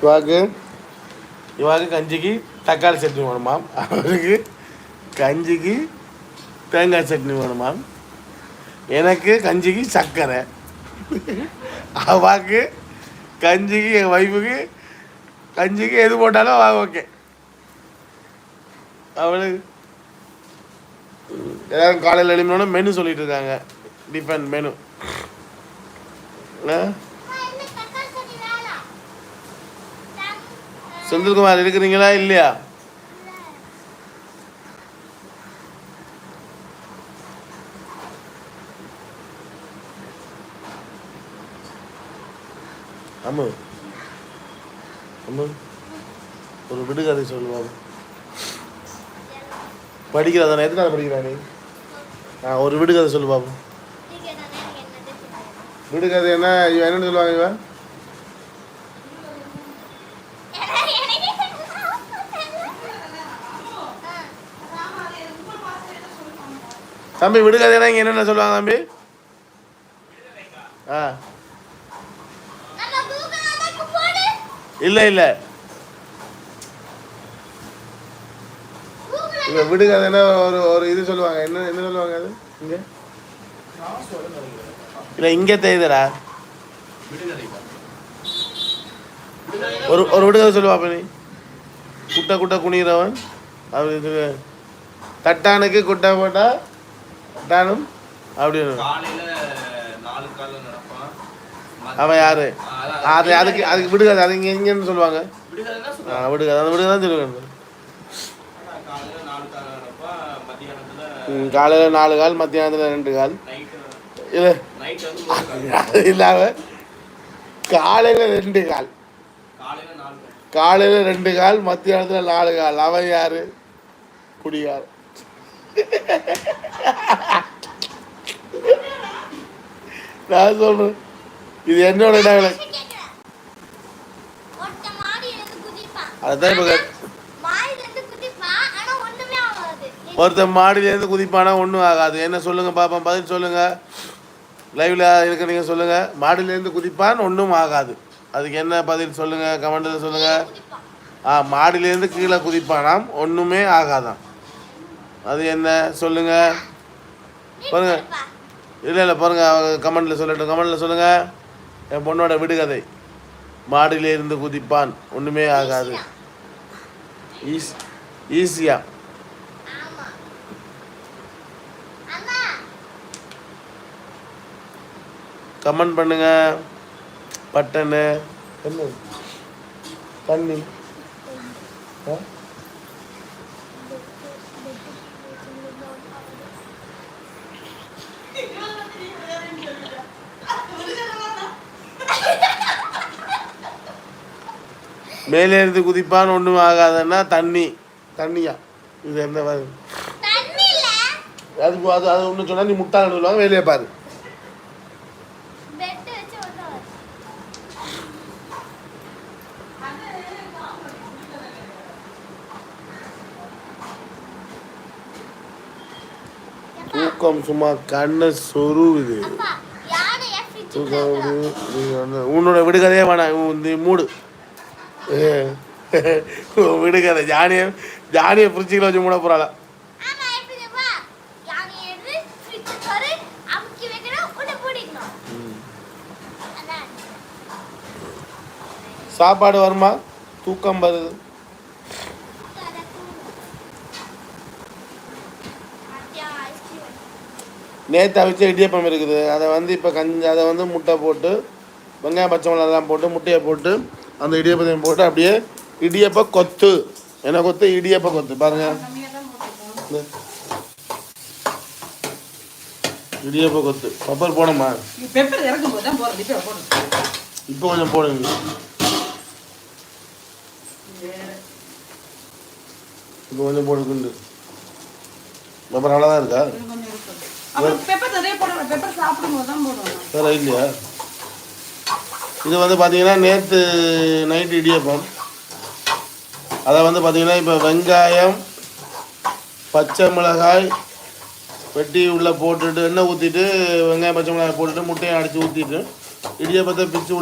இவாக்கு? இவாக்கு கஞ்சிக்கு தக்காளி சட்னி வேணுமாம் அவருக்கு கஞ்சிக்கு தேங்காய் சட்னி வேணுமாம் எனக்கு கஞ்சிக்கு சர்க்கரை அவாக்கு கஞ்சிக்கு என் ஒய்ஃபுக்கு கஞ்சிக்கு எது போட்டாலும் வா ஓகே அவளுக்கு எல்லாரும் காலையில் எழுப்பினோன்னு மெனு சொல்லிட்டு இருக்காங்க. டிஃபன் மெனு ஆ? செந்தில்குமார் இருக்கிறீங்களா இல்லையா? அம்மு. அம்மு ஒரு விடுகதை சொல்லுவாங்க படிக்கிறதானே எத்தனை படிக்கிறா நீ? ஆ ஒரு விடுகதை சொல்லு பாப்போம் விடுகதைன்னா இவன் என்னன்னு சொல்லுவாங்க இவன்? தம்பி விடுகதைன்னா இங்கே என்னென்ன சொல்லுவாங்க தம்பி? ஆ. இல்லை இல்லை. விடுகதைன்னா ஒரு ஒரு இது சொல்லுவாங்க. என்ன என்ன சொல்லுவாங்க அது? இங்கே? இல்லை இங்கே தெரியுதுடா ஒரு ஒரு விடுகதை சொல்லுவா அப்ப நீ. குட்டை குட்டை குனிகிறவன். அப்படி இது. தட்டானுக்கு குட்டை போட்டா தட்டானும் அப்படின்னு அவன் யாரு? அது அதுக்கு அதுக்கு விடுகதை. அது இங்கே இங்கேன்னு சொல்லுவாங்க. விடுகதை. அந்த விடுகதை தான் சொல்லுவாங்க. காலையில நாலு கால் மத்தியானத்தில் ரெண்டு கால். இல்லை. நைட் வந்து ஒரு கால் அது இல்லாம காலையில் ரெண்டு கால். காலையில நாலு கால் காலையில் ரெண்டு கால் மத்தியானத்தில் நாலு கால். அவன் யாரு? குடியார் நான் சொல்றேன். இது என்னோட டயலாக் அதுதான் இப்போ ஒருத்தன் மாடியிலேருந்து குதிப்பானா ஒன்றும் ஆகாது. என்ன சொல்லுங்க பாப்பா பதில் சொல்லுங்க. லைவ்ல நீங்கள் சொல்லுங்க. மாடியிலேருந்து குதிப்பான் ஒன்றும் ஆகாது. அதுக்கு என்ன பதில் சொல்லுங்க? கமெண்ட்ல சொல்லுங்க. ஆ மாடியிலேருந்து கீழே குதிப்பானாம் ஒன்றுமே ஆகாதான் அது என்ன? சொல்லுங்க. பாருங்க. இல்லை இல்லை பாருங்க. அவங்க கமெண்ட்ல சொல்லட்டும். கமெண்ட்ல சொல்லுங்க. என் பொண்ணோட விடுகதை. மாடியில இருந்து குதிப்பான். ஒன்றுமே ஆகாது. ஈஸ் ஈஸியா? கமெண்ட் பண்ணுங்க. பட்டனு. என்ன? தண்ணி. ஆ? மேலே இருந்து குதிப்பான் ஒன்றும் ஆகாதுன்னா தண்ணி தண்ணியா? இது என்ன அது அது அது ஒன்று சொன்னா நீ முட்டாள் சொல்லுவாங்க வெளியே பாரு. தூக்கம் சும்மா கண்ணை சொருகுது தூக்கம் வந்து- உன்னோட விடுகதையே வேணாம் இந்த மூடு. உன் விடுகதை ஜானிய ஜானிய ஃப்ரிட்ஜில் வச்சு மூட போகிறாள சாப்பாடு வருமா? தூக்கம் வருது. நேற்று அவிச்ச இடியப்பம் இருக்குது. அதை வந்து இப்போ கஞ்சி அதை வந்து முட்டை போட்டு வெங்காயம் பச்சை மிளகாலாம் போட்டு முட்டையை போட்டு அந்த இடியப்பத்தையும் போட்டு அப்படியே இடியப்ப கொத்து. என்ன கொத்து? இடியப்ப கொத்து. பாருங்க. இடியப்ப கொத்து. பப்பர் போடணுமா? போடுறது இப்போ கொஞ்சம் போடுங்க. இப்போ கொஞ்சம் போடுக்குண்டு பப்பர் அவ்வளோதான் இருக்கா? பெப்பர் சாப்பிடும் போது தான் போடுவாங்க வேற இல்லையா இது வந்து பார்த்தீங்கன்னா நேற்று நைட் இடியப்பம். அதை வந்து பார்த்தீங்கன்னா இப்போ வெங்காயம் பச்சை மிளகாய் வெட்டி உள்ளே போட்டுட்டு எண்ணெய் ஊற்றிட்டு வெங்காயம் பச்சை மிளகாய் போட்டுட்டு முட்டையை அடித்து ஊற்றிட்டு இடியப்பத்தை பிச்சு